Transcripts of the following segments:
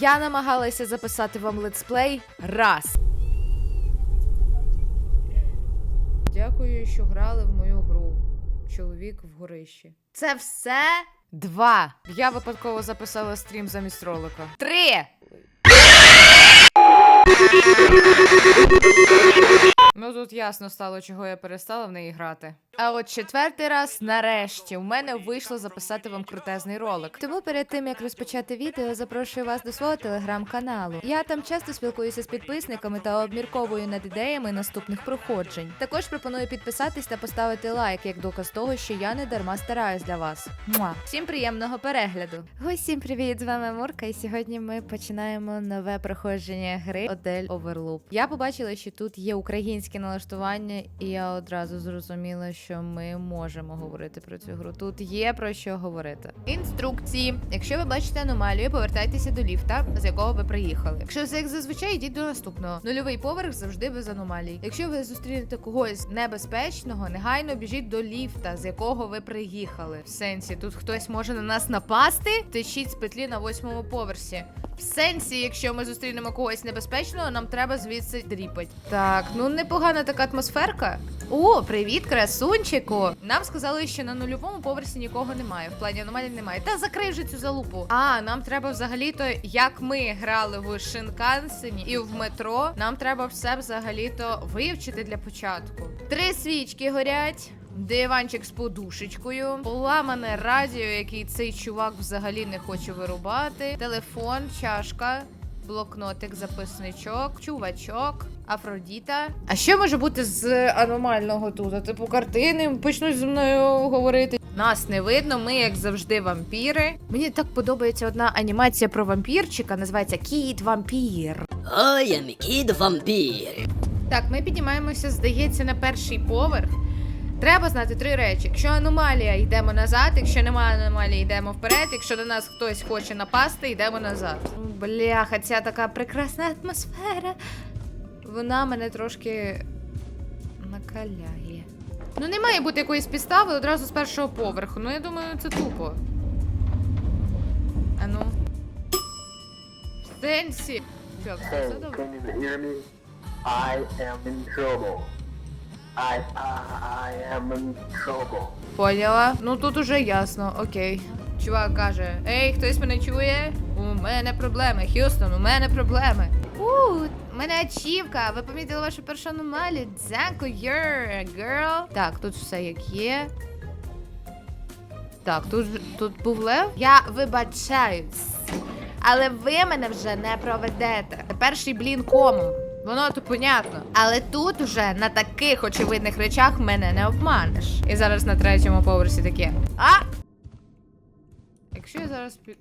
Я намагалася записати вам летсплей раз. Дякую, що грали в мою гру. Чоловік в горищі. Це все? Два. Я випадково записала стрім замість ролика. Три. Ну тут ясно стало, чого я перестала в неї грати. А от четвертий раз, нарешті, у мене вийшло записати вам крутезний ролик. Тому перед тим як розпочати відео, запрошую вас до свого телеграм-каналу. Я там часто спілкуюся з підписниками та обмірковую над ідеями наступних проходжень. Також пропоную підписатись та поставити лайк як доказ того, що я не дарма стараюсь для вас. Муа. Всім приємного перегляду. Усім привіт! З вами Мурка, і сьогодні ми починаємо нове проходження гри Одель Overloop. Я побачила, що тут є українське налаштування, і я одразу зрозуміла, що ми можемо говорити про цю гру. Тут є про що говорити. Інструкції: якщо ви бачите аномалію, повертайтеся до ліфта, з якого ви приїхали. Якщо це як зазвичай, йдіть до наступного. Нульовий поверх завжди без аномалій. Якщо ви зустрінете когось небезпечного, негайно біжіть до ліфта, з якого ви приїхали. В сенсі, тут хтось може на нас напасти. Течіть з петлі на восьмому поверсі. В сенсі, якщо ми зустрінемо когось небезпечного, нам треба звідси дріпать. Так, ну непогана така атмосферка. О, привіт, красунчику! Нам сказали, що на нульовому поверсі нікого немає. В плані аномалій немає. Та закрий вже цю залупу. А, нам треба взагалі-то, як ми грали в Шинкансені і в метро, нам треба все взагалі-то вивчити для початку. Три свічки горять. Диванчик з подушечкою, поламане радіо, який цей чувак взагалі не хоче вирубати. Телефон, чашка, блокнотик, записничок, чувачок, Афродіта. А що може бути з аномального тут? Типу картини почнуть зі мною говорити. Нас не видно, ми, як завжди, вампіри. Мені так подобається одна анімація про вампірчика, називається Кіт Вампір. I am Kid Vampire. Так, ми піднімаємося, здається, на перший поверх. Треба знати три речі. Якщо аномалія, йдемо назад. Якщо немає аномалії, йдемо вперед. Якщо до нас хтось хоче напасти, йдемо назад. Бляха, ця така прекрасна атмосфера. Вона мене трошки накаляє. Ну, не має бути якоїсь підстави одразу з першого поверху. Ну, я думаю, це тупо. Ану. Сенсі. Все Hey, добре? I am in trouble. I, I, am in trouble. Поняла. Ну тут уже ясно, окей. Чувак каже: Ей, хтось мене чує? У мене проблеми. Х'юстон, у мене проблеми. У, мене ачівка. Ви помітили вашу першу аномалію? Дякую, girl. Так, тут все як є. Так, тут, тут був лев. Я вибачаюсь. Але ви мене вже не проведете. Перший блін комом. Воно то понятно. Але тут уже на таких очевидних речах мене не обманеш. І зараз на третьому поверсі таке. А! Якщо я зараз пі...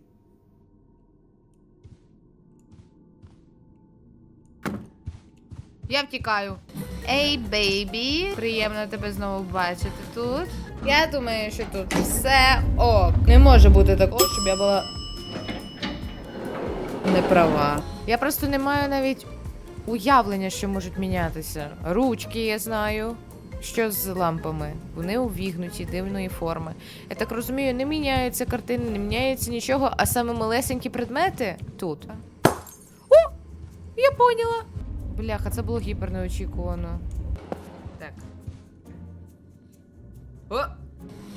Я втікаю. Ей, бейбі. Приємно тебе знову бачити тут. Я думаю, що тут все ок. Не може бути такого, щоб я була не права. Я просто не маю навіть уявлення, що можуть мінятися. Ручки я знаю. Що з лампами? Вони увігнуті, дивної форми. Я так розумію, не міняються картини, не міняється нічого, а саме малесенькі предмети тут. О! Я поняла! Бляха, це було гіпер неочікувано. Так. О!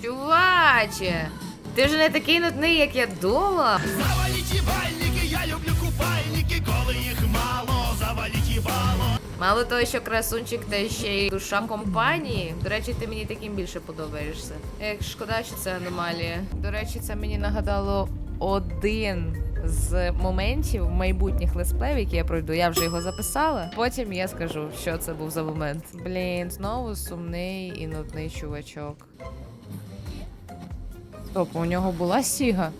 Чуваче! Ти ж не такий нудний, як я думала. Заваліть їбальники, я люблю купальники, коли їх мало, заваліть їбало. Мало того, що красунчик, та ще й душа компанії. До речі, ти мені таким більше подобаєшся. Як шкода, що це аномалія. До речі, це мені нагадало один з моментів майбутніх летсплеїв, які я пройду. Я вже його записала. Потім я скажу, що це був за момент. Блін, знову сумний і нудний чувачок. Стоп, у нього була сіга?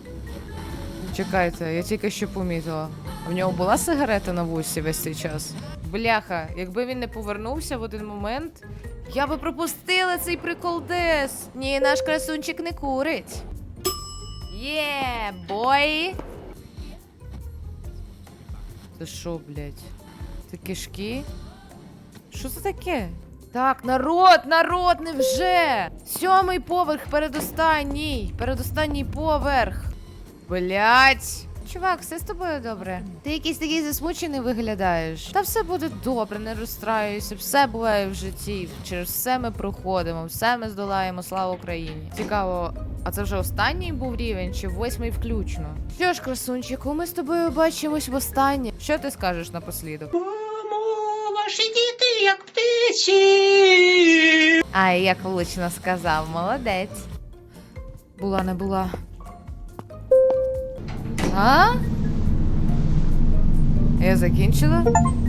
Чекайте, я тільки що помітила. В нього була сигарета на вусі весь цей час. Бляха, якби він не повернувся в один момент, я би пропустила цей приколдес. Ні, наш красунчик не курить. Є, бой. Це що, блядь? Це кишки? Що це таке? Так, народ, народ, невже? Сьомий поверх, передостанній. Передостанній поверх. Блять. Чувак, все з тобою добре. Ти якийсь такий засмучений виглядаєш. Та все буде добре, не розстраюйся. Все буває в житті. Через все ми проходимо, все ми здолаємо. Слава Україні. Цікаво, а це вже останній був рівень чи восьмий включно? Що ж, красунчику, ми з тобою бачимось востаннє. Що ти скажеш напослідок? Ваші діти, як птиці. Ай, як влучно сказав, молодець. Була не була. А? Я закінчила?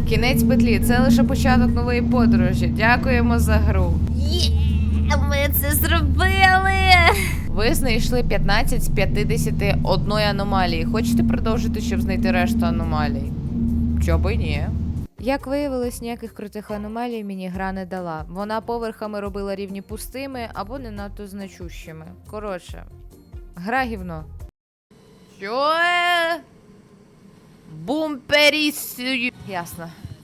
Кінець петлі, це лише початок нової подорожі. Дякуємо за гру. Є, ми це зробили. Ви знайшли 15 з 51 аномалії. Хочете продовжити, щоб знайти решту аномалій? Й ні? Як виявилось, ніяких крутих аномалій мені гра не дала. Вона поверхами робила рівні пустими або не надто значущими. Коротше, гра гівно. Що? Бумперіс. Ясно.